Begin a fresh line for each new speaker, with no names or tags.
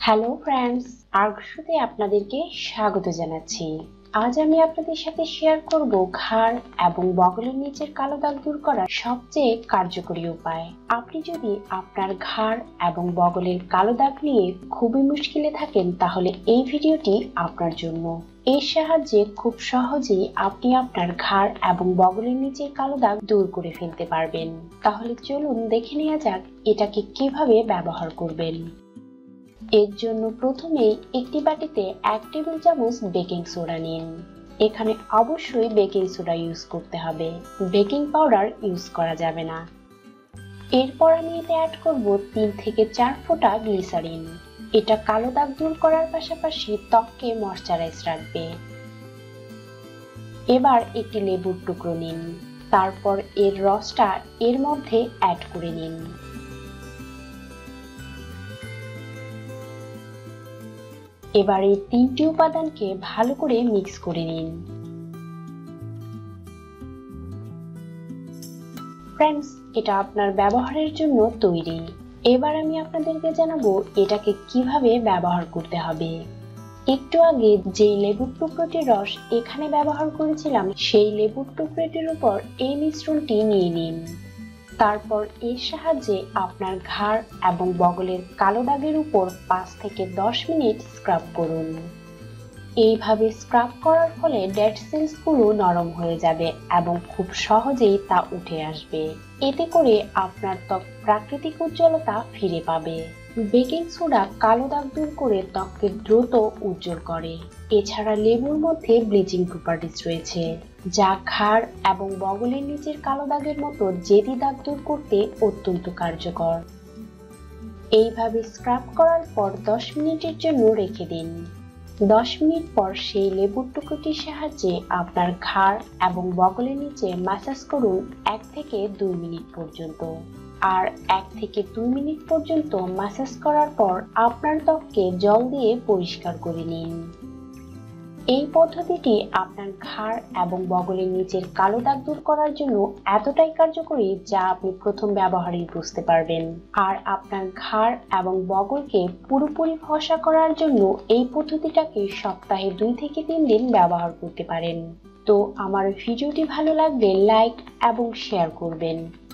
Hello friends আর্গসুতে আপনাদেরকে স্বাগত জানাচ্ছি। আজ আমি আপনাদের সাথে শেয়ার করব ঘাড় এবং বগলের নিচের কালো দাগ দূর করার সবচেয়ে কার্যকরী উপায়। আপনি যদি আপনার ঘাড় এবং বগলের কালো দাগ নিয়ে খুবই মুশকিলে থাকেন, তাহলে এই ভিডিওটি আপনার জন্য। এর সাহায্যে খুব সহজেই আপনি আপনার ঘাড় এবং বগলের নিচের কালো দাগ দূর করে ফেলতে পারবেন। তাহলে চলুন দেখে নেওয়া যাক, এটাকে কীভাবে ব্যবহার করবেন। এর জন্য প্রথমেই একটি বাটিতে এক টেবিল চামচ বেকিং সোডা নিন। এখানে অবশ্যই বেকিং সোডা ইউজ করতে হবে। বেকিং পাউডার ইউজ করা যাবে না। এরপর আমি এতে অ্যাড করব তিন থেকে চার ফোঁটা গ্লিসারিন। এটা কালো দাগ দূর করার পাশাপাশি ত্বককে ময়শ্চারাইজ রাখবে। এবার একটি লেবুর টুকরো নিন। তারপর এর রসটা এর মধ্যে অ্যাড করে নিন। এবার এই তিনটি উপাদানকে ভালো করে মিক্স করে নিন। ফ্রেন্ডস এটা আপনার ব্যবহারের জন্য তৈরি। এবার আমি আপনাদেরকে জানাব এটাকে কীভাবে ব্যবহার করতে হবে। একটু আগে যেই লেবুর টুকরোটির রস এখানে ব্যবহার করেছিলাম, সেই লেবুর টুকরোটির উপর এই মিশ্রণটি নিয়ে নিন। তারপর এর সাহায্যে আপনার ঘাড় এবং বগলের কালো দাগের উপর পাঁচ থেকে দশ মিনিট স্ক্রাব করুন। এইভাবে স্ক্রাব করার ফলে ডেড সেলসগুলো নরম হয়ে যাবে এবং খুব সহজেই তা উঠে আসবে। এতে করে আপনার ত্বক প্রাকৃতিক উজ্জ্বলতা ফিরে পাবে। বেকিং সোডা কালো দাগ দূর করে ত্বককে দ্রুত উজ্জ্বল করে। এছাড়া লেবুর মধ্যে ব্লিচিং প্রপার্টিস রয়েছে, যা ঘাড় এবং বগলের নিচের কালো দাগের মতো জেদি দাগ দূর করতে অত্যন্ত কার্যকর। এইভাবে স্ক্রাব করার পর দশ মিনিটের জন্য রেখে দিন। দশ মিনিট পর সেই লেবুর টুকরোটির সাহায্যে আপনার ঘাড় এবং বগলের নিচে ম্যাসাজ করুন এক থেকে দুই মিনিট পর্যন্ত। আর এক থেকে দুই মিনিট পর্যন্ত ম্যাসাজ করার পর আপনার ত্বককে জল দিয়ে পরিষ্কার করে নিন। এই পদ্ধতিটি আপনার ঘাড় এবং বগলের নিচের কালো দাগ দূর করার জন্য এতটাই কার্যকরী যা আপনি প্রথম ব্যবহারেই বুঝতে পারবেন। আর আপনার ঘাড় এবং বগলকে পুরোপুরি ফসা করার জন্য এই পদ্ধতিটাকে সপ্তাহে দুই থেকে তিন দিন ব্যবহার করতে পারেন। তো আমার ভিডিওটি ভালো লাগলে লাইক এবং শেয়ার করবেন।